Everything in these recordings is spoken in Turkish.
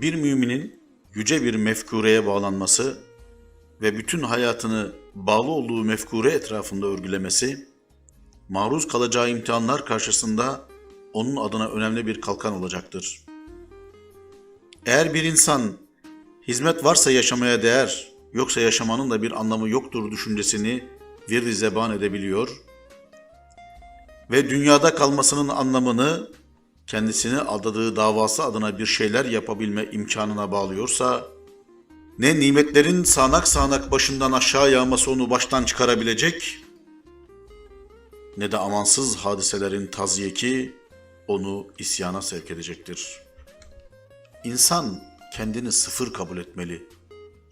Bir müminin yüce bir mefkureye bağlanması ve bütün hayatını bağlı olduğu mefkure etrafında örgülemesi, maruz kalacağı imtihanlar karşısında onun adına önemli bir kalkan olacaktır. Eğer bir insan hizmet varsa yaşamaya değer, yoksa yaşamanın da bir anlamı yoktur düşüncesini virdi zeban edebiliyor ve dünyada kalmasının anlamını kendisini aldadığı davası adına bir şeyler yapabilme imkanına bağlıyorsa, ne nimetlerin sağanak sağanak başından aşağı yağması onu baştan çıkarabilecek, ne de amansız hadiselerin tazyiki onu isyana sevk edecektir. İnsan kendini sıfır kabul etmeli.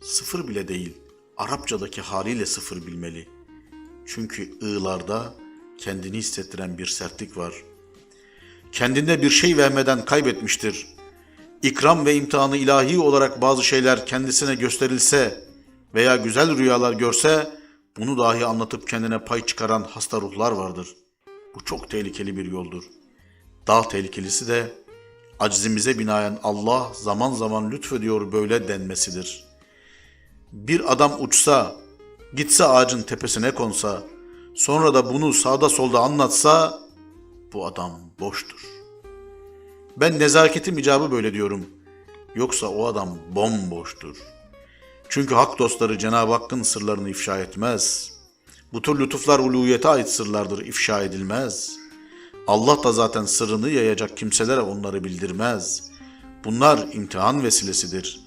Sıfır bile değil, Arapçadaki haliyle sıfır bilmeli. Çünkü ığlarda kendini hissettiren bir sertlik var. Kendinde bir şey vermeden kaybetmiştir. İkram ve imtihanı ilahi olarak bazı şeyler kendisine gösterilse veya güzel rüyalar görse bunu dahi anlatıp kendine pay çıkaran hasta ruhlar vardır. Bu çok tehlikeli bir yoldur. Daha tehlikelisi de aczimize binaen Allah zaman zaman lütfediyor böyle denmesidir. Bir adam uçsa, gitse ağacın tepesine konsa, sonra da bunu sağda solda anlatsa bu adam boştur. Ben nezaketim icabı böyle diyorum. Yoksa o adam bomboştur. Çünkü hak dostları Cenab-ı Hakk'ın sırlarını ifşa etmez. Bu tür lütuflar uluhiyete ait sırlardır, ifşa edilmez. Allah da zaten sırrını yayacak kimselere onları bildirmez. Bunlar imtihan vesilesidir.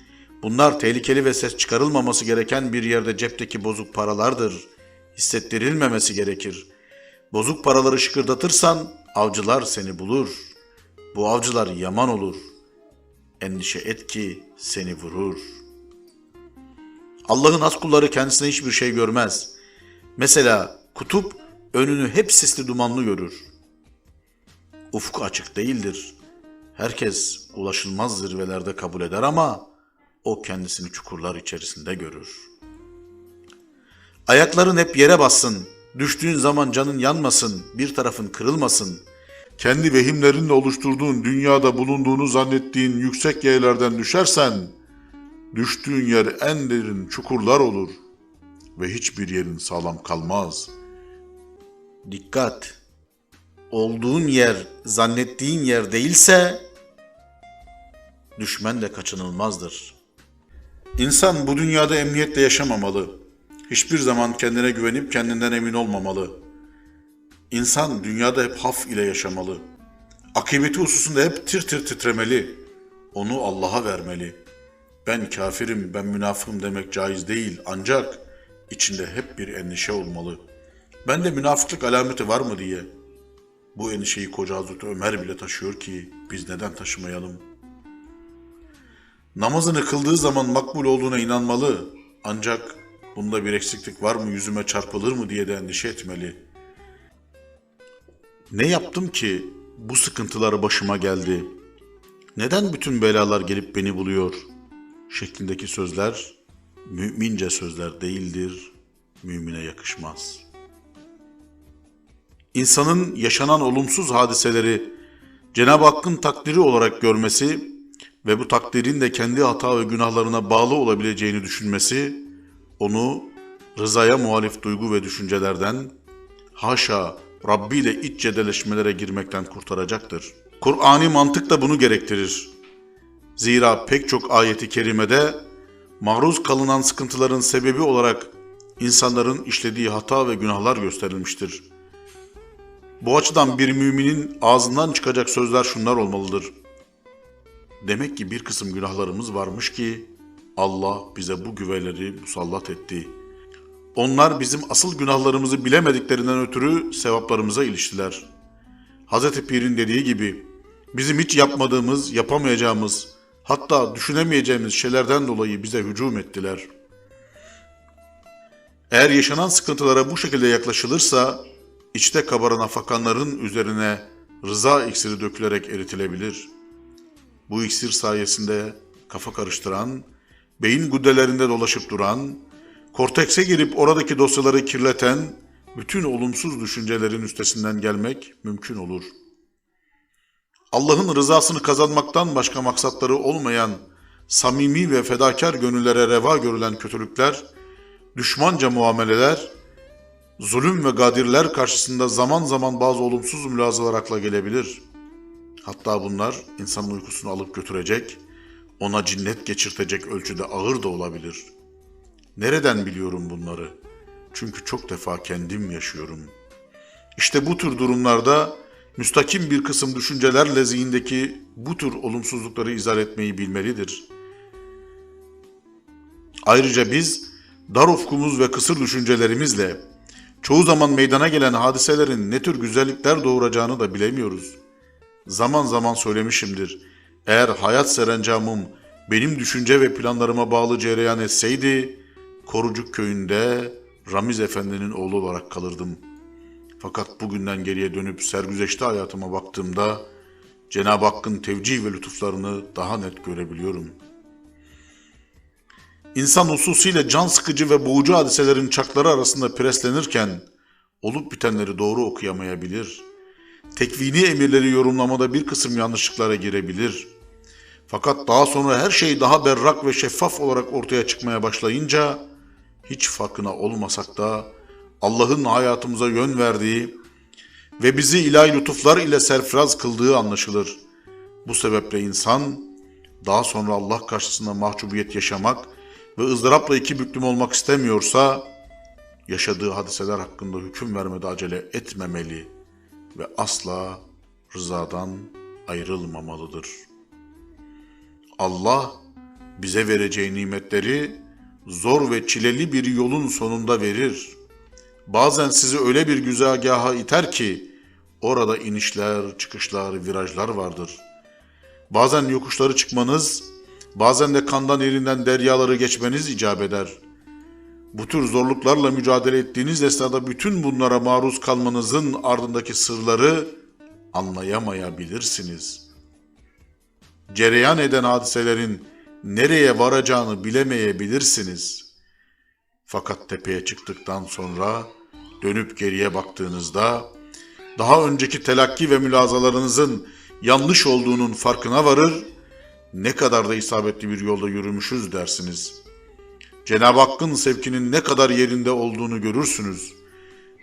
Bunlar tehlikeli ve ses çıkarılmaması gereken bir yerde cepteki bozuk paralardır. Hissettirilmemesi gerekir. Bozuk paraları şıkırdatırsan avcılar seni bulur. Bu avcılar yaman olur. Endişe et ki seni vurur. Allah'ın has kulları kendisine hiçbir şey görmez. Mesela kutup önünü hep sisli dumanlı görür. Ufku açık değildir. Herkes ulaşılmaz zirvelerde kabul eder ama o kendisini çukurlar içerisinde görür. Ayakların hep yere bassın, düştüğün zaman canın yanmasın, bir tarafın kırılmasın. Kendi vehimlerinle oluşturduğun dünyada bulunduğunu zannettiğin yüksek yerlerden düşersen, düştüğün yer en derin çukurlar olur ve hiçbir yerin sağlam kalmaz. Dikkat! Olduğun yer zannettiğin yer değilse, düşmen de kaçınılmazdır. İnsan bu dünyada emniyetle yaşamamalı. Hiçbir zaman kendine güvenip kendinden emin olmamalı. İnsan dünyada hep haf ile yaşamalı. Akıbeti hususunda hep tir tir titremeli. Onu Allah'a vermeli. Ben kafirim, ben münafığım demek caiz değil ancak içinde hep bir endişe olmalı. Bende münafıklık alameti var mı diye. Bu endişeyi koca Hazreti Ömer bile taşıyor ki biz neden taşımayalım? Namazını kıldığı zaman makbul olduğuna inanmalı. Ancak bunda bir eksiklik var mı yüzüme çarpılır mı diye de endişe etmeli. Ne yaptım ki bu sıkıntılar başıma geldi? Neden bütün belalar gelip beni buluyor? Şeklindeki sözler mümince sözler değildir, mümine yakışmaz. İnsanın yaşanan olumsuz hadiseleri Cenab-ı Hakk'ın takdiri olarak görmesi ve bu takdirin de kendi hata ve günahlarına bağlı olabileceğini düşünmesi, onu rızaya muhalif duygu ve düşüncelerden, haşa Rabbi ile iç cedeleşmelere girmekten kurtaracaktır. Kur'ani mantık da bunu gerektirir. Zira pek çok ayeti kerimede maruz kalınan sıkıntıların sebebi olarak insanların işlediği hata ve günahlar gösterilmiştir. Bu açıdan bir müminin ağzından çıkacak sözler şunlar olmalıdır. Demek ki bir kısım günahlarımız varmış ki Allah bize bu güveleri musallat etti. Onlar bizim asıl günahlarımızı bilemediklerinden ötürü sevaplarımıza iliştiler. Hz. Pir'in dediği gibi bizim hiç yapmadığımız, yapamayacağımız, hatta düşünemeyeceğimiz şeylerden dolayı bize hücum ettiler. Eğer yaşanan sıkıntılara bu şekilde yaklaşılırsa, içte kabaran afakanların üzerine rıza iksiri dökülerek eritilebilir. Bu iksir sayesinde kafa karıştıran, beyin guddelerinde dolaşıp duran, kortekse girip oradaki dosyaları kirleten bütün olumsuz düşüncelerin üstesinden gelmek mümkün olur.'' Allah'ın rızasını kazanmaktan başka maksatları olmayan samimi ve fedakar gönüllere reva görülen kötülükler, düşmanca muameleler, zulüm ve gadirler karşısında zaman zaman bazı olumsuz mülazalar akla gelebilir. Hatta bunlar insanın uykusunu alıp götürecek, ona cinnet geçirtecek ölçüde ağır da olabilir. Nereden biliyorum bunları? Çünkü çok defa kendim yaşıyorum. İşte bu tür durumlarda müstakim bir kısım düşüncelerle zihindeki bu tür olumsuzlukları izah etmeyi bilmelidir. Ayrıca biz dar ufkumuz ve kısır düşüncelerimizle çoğu zaman meydana gelen hadiselerin ne tür güzellikler doğuracağını da bilemiyoruz. Zaman zaman söylemişimdir. Eğer hayat serencamım benim düşünce ve planlarıma bağlı cereyan etseydi, Korucuk köyünde Ramiz Efendi'nin oğlu olarak kalırdım. Fakat bugünden geriye dönüp sergüzeşte hayatıma baktığımda Cenab-ı Hakk'ın tevcih ve lütuflarını daha net görebiliyorum. İnsan hususiyle can sıkıcı ve boğucu hadiselerin çakları arasında preslenirken olup bitenleri doğru okuyamayabilir. Tekvini emirleri yorumlamada bir kısım yanlışlıklara girebilir. Fakat daha sonra her şey daha berrak ve şeffaf olarak ortaya çıkmaya başlayınca hiç farkına olmasak da Allah'ın hayatımıza yön verdiği ve bizi ilahi lütuflar ile serfiraz kıldığı anlaşılır. Bu sebeple insan daha sonra Allah karşısında mahcubiyet yaşamak ve ızdırapla iki büklüm olmak istemiyorsa yaşadığı hadiseler hakkında hüküm vermede acele etmemeli ve asla rızadan ayrılmamalıdır. Allah bize vereceği nimetleri zor ve çileli bir yolun sonunda verir. Bazen sizi öyle bir güzergaha iter ki orada inişler, çıkışlar, virajlar vardır. Bazen yokuşları çıkmanız, bazen de kandan erinden deryaları geçmeniz icap eder. Bu tür zorluklarla mücadele ettiğiniz esnada bütün bunlara maruz kalmanızın ardındaki sırları anlayamayabilirsiniz. Cereyan eden hadiselerin nereye varacağını bilemeyebilirsiniz. Fakat tepeye çıktıktan sonra dönüp geriye baktığınızda daha önceki telakki ve mülazalarınızın yanlış olduğunun farkına varır, ne kadar da isabetli bir yolda yürümüşüz dersiniz. Cenab-ı Hakk'ın sevkinin ne kadar yerinde olduğunu görürsünüz.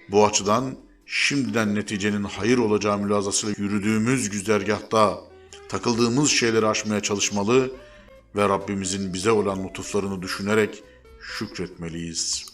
Bu açıdan şimdiden neticenin hayır olacağı mülazasıyla yürüdüğümüz güzergahta takıldığımız şeyleri aşmaya çalışmalı ve Rabbimizin bize olan lütuflarını düşünerek şükretmeliyiz.''